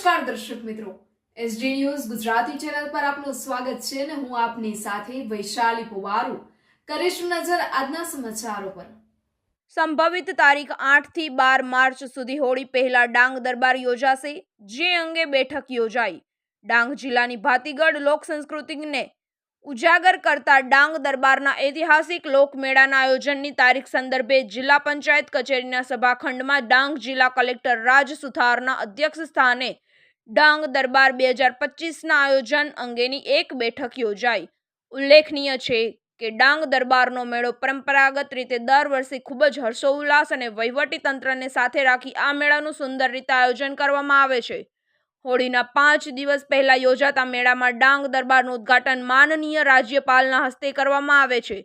નમસ્કાર દર્શક મિત્રો. એસડી ન્યૂઝ ગુજરાતી ચેનલ પર આપનું સ્વાગત છે અને હું આપની સાથે વૈશાલી પુવારુ. કરીશું નજર આજના સમાચારો પર. સંભવિત તારીખ આઠથી બાર માર્ચ સુધી હોળી પહેલા ડાંગ દરબાર યોજાશે, જે અંગે બેઠક યોજાઈ. ડાંગ જિલ્લાની ભાતીગઢ લોક સંસ્કૃતિને ઉજાગર કરતા ડાંગ દરબારના ઐતિહાસિક લોકમેળાના આયોજનની તારીખ સંદર્ભે જિલ્લા પંચાયત કચેરીના સભાખંડમાં ડાંગ જિલ્લા કલેક્ટર રાજ સુથારના અધ્યક્ષ સ્થાને ડાંગ દરબાર બે હજાર પચીસના આયોજન અંગેની એક બેઠક યોજાઈ. ઉલ્લેખનીય છે કે ડાંગ દરબારનો મેળો પરંપરાગત રીતે દર વર્ષે ખૂબ જ હર્ષોલ્લાસ અને વહીવટી તંત્રને સાથે રાખી આ મેળાનું સુંદર રીતે આયોજન કરવામાં આવે છે. હોળીના પાંચ દિવસ પહેલા યોજાતા મેળામાં ડાંગ દરબારનું ઉદ્ઘાટન માનનીય રાજ્યપાલના હસ્તે કરવામાં આવે છે.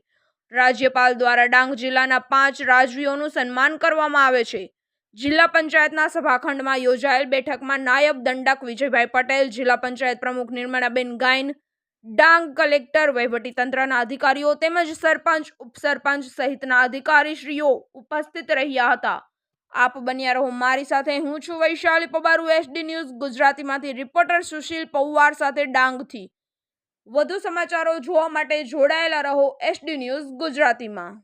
રાજ્યપાલ દ્વારા ડાંગ જિલ્લાના પાંચ રાજવીઓનું સન્માન કરવામાં આવે છે. જિલ્લા પંચાયતના સભાખંડમાં યોજાયેલ બેઠકમાં નાયબ દંડક વિજયભાઈ પટેલ, જિલ્લા પંચાયત પ્રમુખ નિર્મળાબેન ગાયન, ડાંગ કલેક્ટર વહીવટીતંત્રના અધિકારીઓ તેમજ સરપંચ, ઉપસરપંચ સહિતના અધિકારીશ્રીઓ ઉપસ્થિત રહ્યા હતા. આપ બન્યા રહો મારી સાથે. હું છું વૈશાલી પબારુ, એસડી ન્યૂઝ ગુજરાતીમાંથી. રિપોર્ટર સુશીલ પૌવાર સાથે ડાંગથી. વધુ સમાચારો જોવા માટે જોડાયેલા રહો એસડી ન્યૂઝ ગુજરાતીમાં.